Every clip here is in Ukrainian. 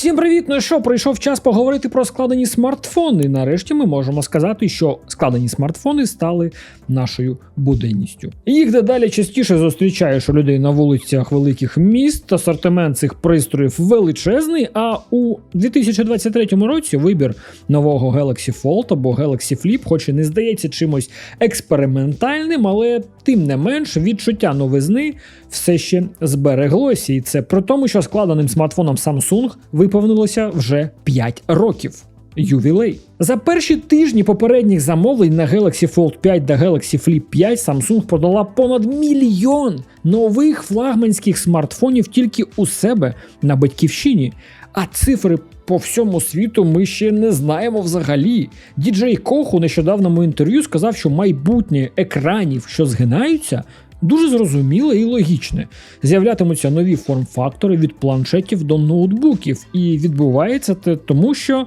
Всім привіт! Ну що, прийшов час поговорити про складені смартфони. Нарешті ми можемо сказати, що складені смартфони стали нашою буденністю. Їх дедалі частіше зустрічаєш у людей на вулицях великих міст. Асортимент цих пристроїв величезний. А у 2023 році вибір нового Galaxy Fold або Galaxy Flip, хоч і не здається чимось експериментальним, але тим не менш відчуття новизни все ще збереглося. І це при тому, що складеним смартфоном Samsung виповнилося вже 5 років. Ювілей. За перші тижні попередніх замовлень на Galaxy Fold 5 та Galaxy Flip 5 Samsung продала понад мільйон нових флагманських смартфонів тільки у себе на батьківщині. А цифри по всьому світу ми ще не знаємо взагалі. Діджей Кох у нещодавному інтерв'ю сказав, що майбутнє екранів, що згинаються, дуже зрозуміле і логічне. З'являтимуться нові форм-фактори від планшетів до ноутбуків, і відбувається це тому, що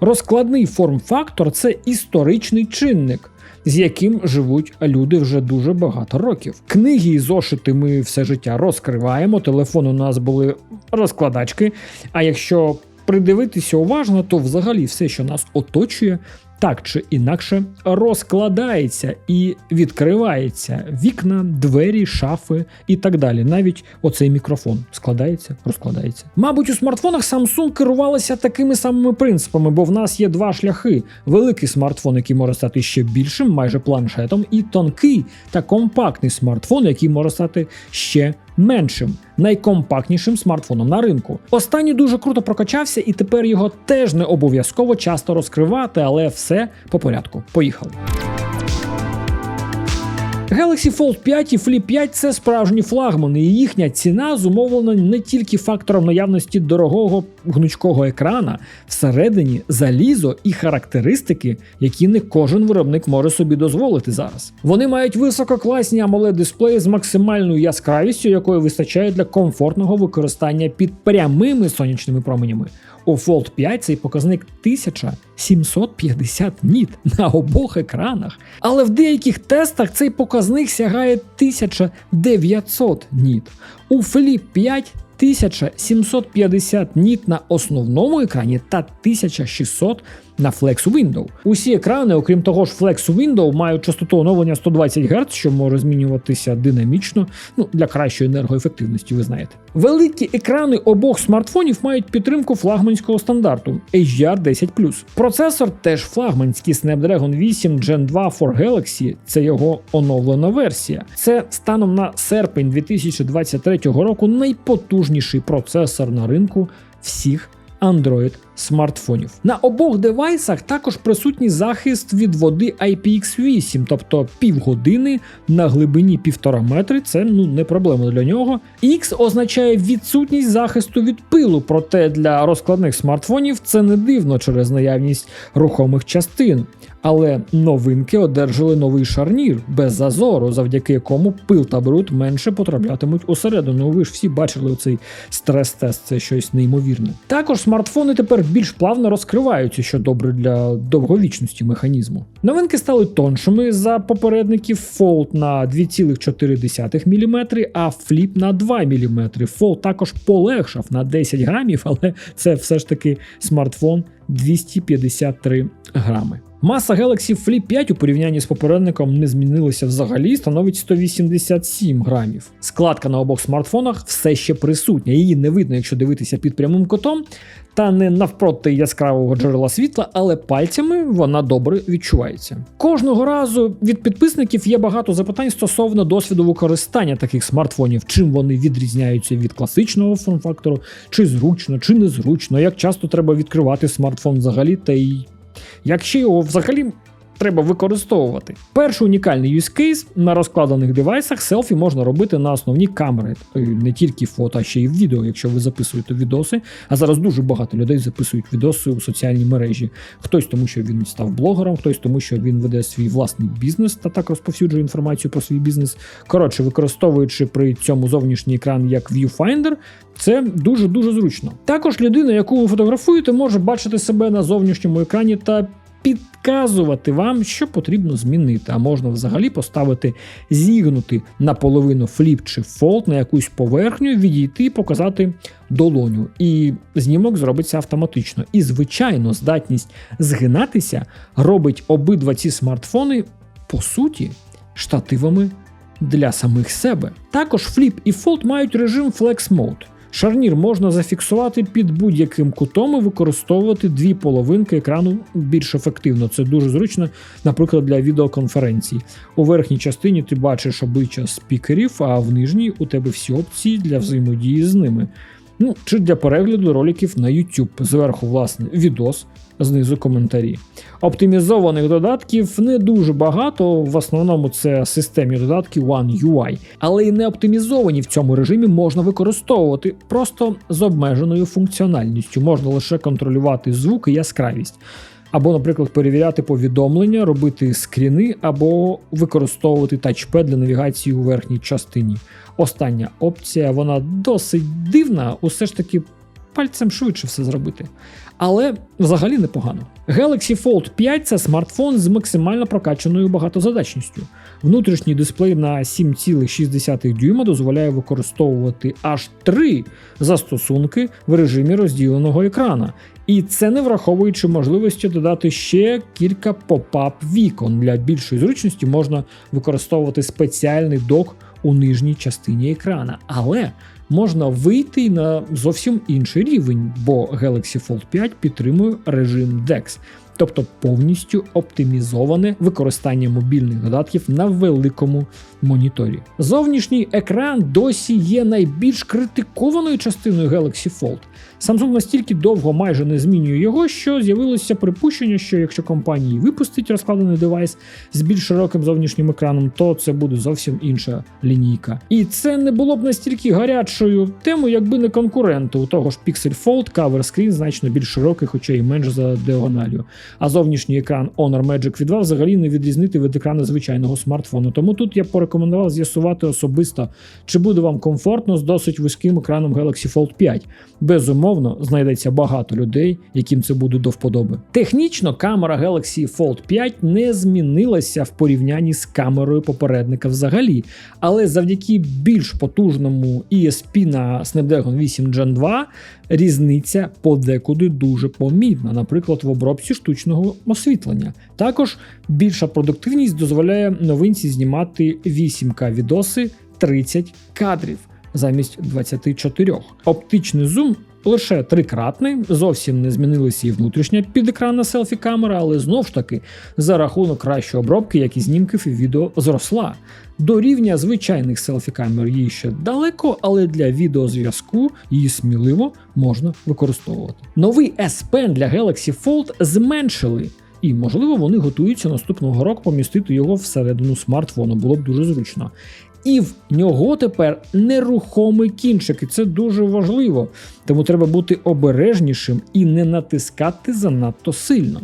розкладний форм-фактор це історичний чинник. З яким живуть люди вже дуже багато років. Книги і зошити ми все життя розкриваємо. Телефон у нас були розкладачки. А якщо придивитися уважно, то взагалі все, що нас оточує, так чи інакше розкладається і відкривається вікна, двері, шафи і так далі. Навіть оцей мікрофон складається, розкладається. Мабуть, у смартфонах Samsung керувалися такими самими принципами, бо в нас є два шляхи: великий смартфон, який може стати ще більшим, майже планшетом, і тонкий та компактний смартфон, який може стати ще меншим, найкомпактнішим смартфоном на ринку. Останній дуже круто прокачався, і тепер його теж не обов'язково часто розкривати, але все по порядку. Поїхали. Galaxy Fold 5 і Flip 5 це справжні флагмани, і їхня ціна зумовлена не тільки фактором наявності дорогого гнучкого екрана, всередині залізо і характеристики, які не кожен виробник може собі дозволити зараз. Вони мають висококласні amoled дисплеї з максимальною яскравістю, якої вистачає для комфортного використання під прямими сонячними променями. У Fold 5 цей показник 1750 ніт на обох екранах. Але в деяких тестах цей показник сягає 1900 ніт. У Flip 5 1750 ніт на основному екрані та 1600 на Flex Window. Усі екрани, окрім того ж, Flex Window мають частоту оновлення 120 Гц, що може змінюватися динамічно, ну для кращої енергоефективності, ви знаєте. Великі екрани обох смартфонів мають підтримку флагманського стандарту HDR10 Процесор теж флагманський Snapdragon 8 Gen 2 for Galaxy, це його оновлена версія. Це станом на серпень 2023 року найпотужніший процесор на ринку всіх Android смартфонів. На обох девайсах також присутній захист від води IPX8, тобто півгодини на глибині півтора метри. Це ну не проблема для нього. X означає відсутність захисту від пилу, проте для розкладних смартфонів це не дивно через наявність рухомих частин. Але новинки одержали новий шарнір без зазору, завдяки якому пил та бруд менше потраплятимуть усередину. Ви ж всі бачили цей стрес-тест, це щось неймовірне. Також смартфони тепер більш плавно розкриваються, що добре для довговічності механізму. Новинки стали тоншими за попередників Fold на 2,4 мм, а Flip на 2 мм. Fold також полегшав на 10 грамів, але це все ж таки смартфон 253 грами. Маса Galaxy Flip 5 у порівнянні з попередником не змінилася взагалі, становить 187 грамів. Складка на обох смартфонах все ще присутня, її не видно, якщо дивитися під прямим котом, та не навпроти яскравого джерела світла, але пальцями вона добре відчувається. Кожного разу від підписників є багато запитань стосовно досвіду використання таких смартфонів, чим вони відрізняються від класичного форм-фактору, чи зручно, чи незручно, як часто треба відкривати смартфон взагалі, та й Якщо його взагалі треба використовувати. Перший унікальний use case на розкладених девайсах селфі можна робити на основні камери, не тільки фото, а ще й відео, якщо ви записуєте відоси. А зараз дуже багато людей записують відоси у соціальній мережі. Хтось тому, що він став блогером, хтось тому, що він веде свій власний бізнес та так розповсюджує інформацію про свій бізнес. Коротше, використовуючи при цьому зовнішній екран як viewfinder, це дуже дуже зручно. Також людина, яку ви фотографуєте, може бачити себе на зовнішньому екрані та підказувати вам, що потрібно змінити, а можна взагалі поставити зігнути наполовину фліп чи фолд на якусь поверхню, відійти і показати долоню. І знімок зробиться автоматично. І, звичайно, здатність згинатися робить обидва ці смартфони, по суті, штативами для самих себе. Також Flip і Fold мають режим Flex Mode. Шарнір можна зафіксувати під будь-яким кутом і використовувати дві половинки екрану більш ефективно. Це дуже зручно, наприклад, для відеоконференцій. У верхній частині ти бачиш обличчя спікерів, а в нижній у тебе всі опції для взаємодії з ними. Ну, чи для перегляду роликів на YouTube. Зверху, власне, відос, знизу коментарі. Оптимізованих додатків не дуже багато, в основному це системні додатки One UI, але і не оптимізовані в цьому режимі можна використовувати просто з обмеженою функціональністю. Можна лише контролювати звук і яскравість. Або, наприклад, перевіряти повідомлення, робити скріни, або використовувати тачпед для навігації у верхній частині. Остання опція, вона досить дивна, усе ж таки пальцем швидше все зробити. Але взагалі непогано. Galaxy Fold 5 це смартфон з максимально прокачаною багатозадачністю. Внутрішній дисплей на 7,6 дюйма дозволяє використовувати аж три застосунки в режимі розділеного екрана. І це не враховуючи можливості додати ще кілька поп-ап вікон. Для більшої зручності можна використовувати спеціальний док у нижній частині екрана. Але можна вийти на зовсім інший рівень, бо Galaxy Fold 5 підтримує режим DeX. Тобто повністю оптимізоване використання мобільних додатків на великому моніторі. Зовнішній екран досі є найбільш критикованою частиною Galaxy Fold. Samsung настільки довго майже не змінює його, що з'явилося припущення, що якщо компанія випустить розкладений девайс з більш широким зовнішнім екраном, то це буде зовсім інша лінійка. І це не було б настільки гарячою темою, якби не конкуренти. У того ж Pixel Fold Cover Screen значно більш широкий, хоча й менш за діагональю. А зовнішній екран Honor Magic V2 взагалі не відрізнити від екрану звичайного смартфону. Тому тут я порекомендував з'ясувати особисто, чи буде вам комфортно з досить вузьким екраном Galaxy Fold 5. Безумовно, знайдеться багато людей, яким це буде до вподоби. Технічно камера Galaxy Fold 5 не змінилася в порівнянні з камерою попередника взагалі, але завдяки більш потужному ESP на Snapdragon 8 Gen 2 різниця подекуди дуже помітна, наприклад, в обробці штучного освітлення. Також більша продуктивність дозволяє новинці знімати 8К відоси 30 кадрів замість 24. Оптичний зум лише трикратний, зовсім не змінилася і внутрішня підекранна селфі-камера, але знов ж таки за рахунок кращої обробки, як і знімків і відео зросла. До рівня звичайних селфі-камер їй ще далеко, але для відеозв'язку її сміливо можна використовувати. Новий S Pen для Galaxy Fold зменшили. І, можливо, вони готуються наступного року помістити його всередину смартфону, було б дуже зручно. І в нього тепер нерухомий кінчик, і це дуже важливо. Тому треба бути обережнішим і не натискати занадто сильно.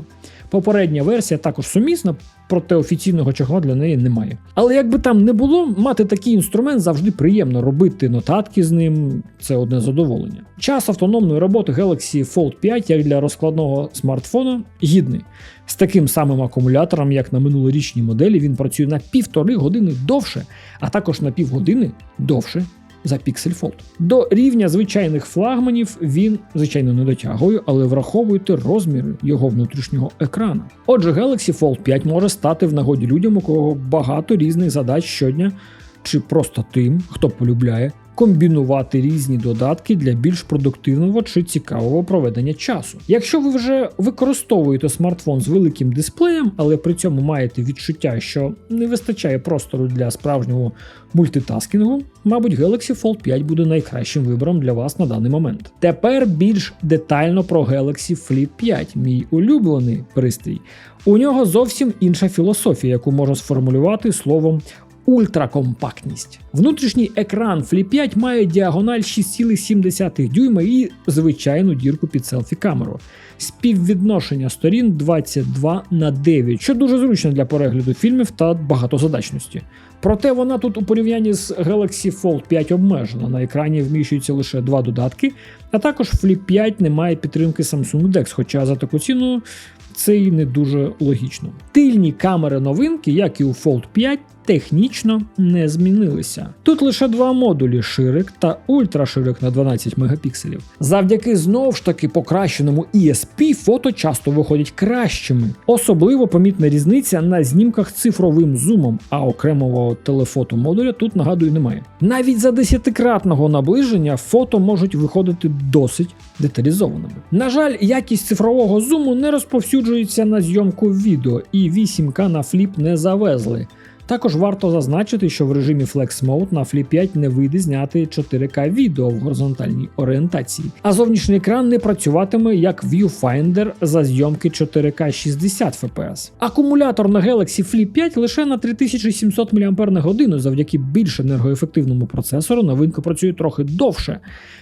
Попередня версія також сумісна, проте офіційного чохла для неї немає. Але як би там не було, мати такий інструмент завжди приємно робити нотатки з ним це одне задоволення. Час автономної роботи Galaxy Fold 5, як для розкладного смартфона, гідний. З таким самим акумулятором, як на минулорічній моделі, він працює на півтори години довше, а також на півгодини довше за Fold. До рівня звичайних флагманів він, звичайно, не дотягує, але враховуйте розміри його внутрішнього екрану. Отже, Galaxy Fold 5 може стати в нагоді людям, у кого багато різних задач щодня, чи просто тим, хто полюбляє комбінувати різні додатки для більш продуктивного чи цікавого проведення часу. Якщо ви вже використовуєте смартфон з великим дисплеєм, але при цьому маєте відчуття, що не вистачає простору для справжнього мультитаскінгу, мабуть, Galaxy Fold 5 буде найкращим вибором для вас на даний момент. Тепер більш детально про Galaxy Flip 5, мій улюблений пристрій. У нього зовсім інша філософія, яку можна сформулювати словом ультракомпактність. Внутрішній екран Flip 5 має діагональ 6,7 дюйма і звичайну дірку під селфі-камеру. Співвідношення сторін 22 на 9, що дуже зручно для перегляду фільмів та багатозадачності. Проте вона тут у порівнянні з Galaxy Fold 5 обмежена. На екрані вміщуються лише два додатки, а також Flip 5 не має підтримки Samsung DeX, хоча за таку ціну це і не дуже логічно. Тильні камери новинки, як і у Fold 5, технічно не змінилися. Тут лише два модулі ширик та ультраширик на 12 мегапікселів. Завдяки знову ж таки покращеному ESP фото часто виходять кращими. Особливо помітна різниця на знімках цифровим зумом, а окремого телефото модуля тут нагадую немає. Навіть за десятикратного наближення фото можуть виходити досить деталізованими. На жаль, якість цифрового зуму не розповсюджується на зйомку відео, і 8К на фліп не завезли. Також варто зазначити, що в режимі Flex Mode на Flip 5 не вийде зняти 4К відео в горизонтальній орієнтації, а зовнішній екран не працюватиме як Viewfinder за зйомки 4К 60 FPS. Акумулятор на Galaxy Flip 5 лише на 3700 мАч завдяки більш енергоефективному процесору новинка працює трохи довше,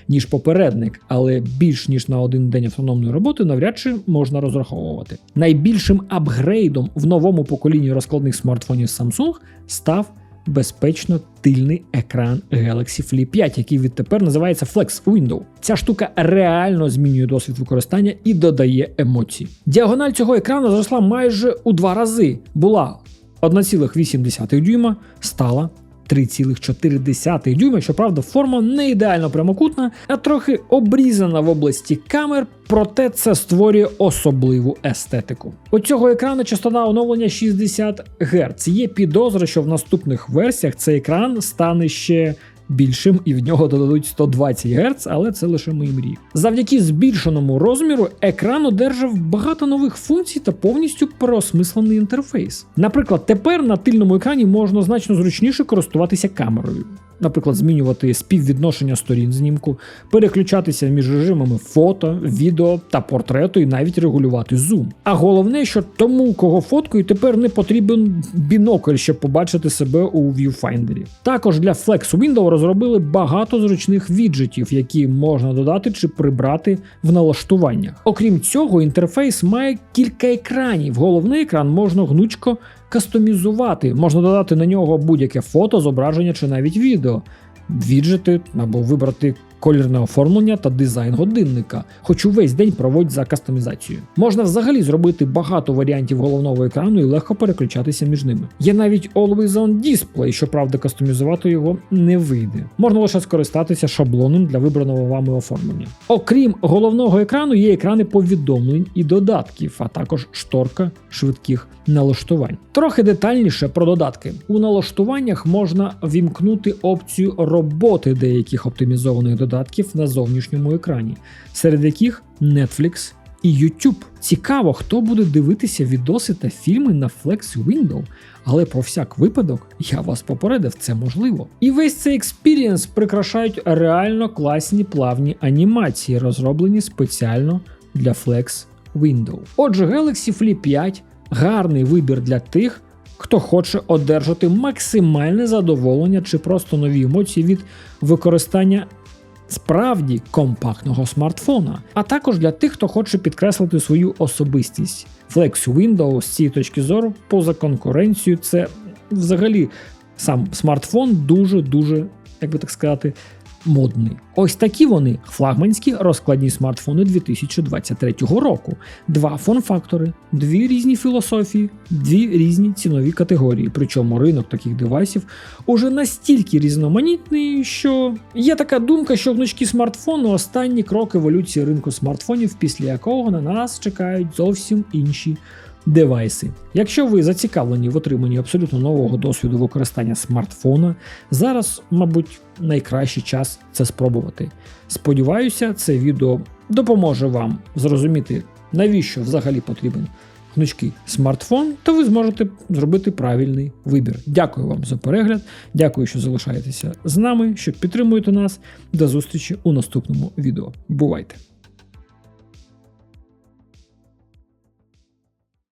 ніж попередник, але більш ніж на один день автономної роботи навряд чи можна розраховувати. Найбільшим апгрейдом в новому поколінні розкладних смартфонів Samsung став безпечно тильний екран Galaxy Flip 5, який відтепер називається Flex Window. Ця штука реально змінює досвід використання і додає емоцій. Діагональ цього екрану зросла майже у два рази. Була 1,8 дюйма, стала 3,4 дюйма. Щоправда, форма не ідеально прямокутна, а трохи обрізана в області камер, проте це створює особливу естетику. У цього екрану частота оновлення 60 Гц. Є підозра, що в наступних версіях цей екран стане ще більшим і в нього додадуть 120 Гц, але це лише мої мрії. Завдяки збільшеному розміру екран одержав багато нових функцій та повністю переосмислений інтерфейс. Наприклад, тепер на тильному екрані можна значно зручніше користуватися камерою наприклад, змінювати співвідношення сторін знімку, переключатися між режимами фото, відео та портрету і навіть регулювати зум. А головне, що тому, кого фоткою, тепер не потрібен бінокль, щоб побачити себе у Viewfinder. Також для Flex Window розробили багато зручних віджитів, які можна додати чи прибрати в налаштуваннях. Окрім цього, інтерфейс має кілька екранів. Головний екран можна гнучко кастомізувати. Можна додати на нього будь-яке фото, зображення чи навіть відео, віджити або вибрати колірне оформлення та дизайн годинника, хоч увесь день проводять за кастомізацією. Можна взагалі зробити багато варіантів головного екрану і легко переключатися між ними. Є навіть Always On Display, щоправда, кастомізувати його не вийде. Можна лише скористатися шаблоном для вибраного вами оформлення. Окрім головного екрану, є екрани повідомлень і додатків, а також шторка швидких налаштувань. Трохи детальніше про додатки. У налаштуваннях можна вімкнути опцію роботи деяких оптимізованих додатків додатків на зовнішньому екрані, серед яких Netflix і YouTube. Цікаво, хто буде дивитися відоси та фільми на Flex Window, але про всяк випадок я вас попередив, це можливо. І весь цей експірієнс прикрашають реально класні плавні анімації, розроблені спеціально для Flex Window. Отже, Galaxy Flip 5 гарний вибір для тих. Хто хоче одержати максимальне задоволення чи просто нові емоції від використання справді компактного смартфона, а також для тих, хто хоче підкреслити свою особистість. Flex Windows з цієї точки зору, поза конкуренцією, це взагалі сам смартфон дуже-дуже, як би так сказати, модний. Ось такі вони флагманські розкладні смартфони 2023 року. Два фон-фактори, дві різні філософії, дві різні цінові категорії. Причому ринок таких девайсів уже настільки різноманітний, що є така думка, що гнучкі смартфони останні крок еволюції ринку смартфонів, після якого на нас чекають зовсім інші девайси. Якщо ви зацікавлені в отриманні абсолютно нового досвіду використання смартфона, зараз, мабуть, найкращий час це спробувати. Сподіваюся, це відео допоможе вам зрозуміти, навіщо взагалі потрібен гнучкий смартфон, то ви зможете зробити правильний вибір. Дякую вам за перегляд, дякую, що залишаєтеся з нами, що підтримуєте нас. До зустрічі у наступному відео. Бувайте!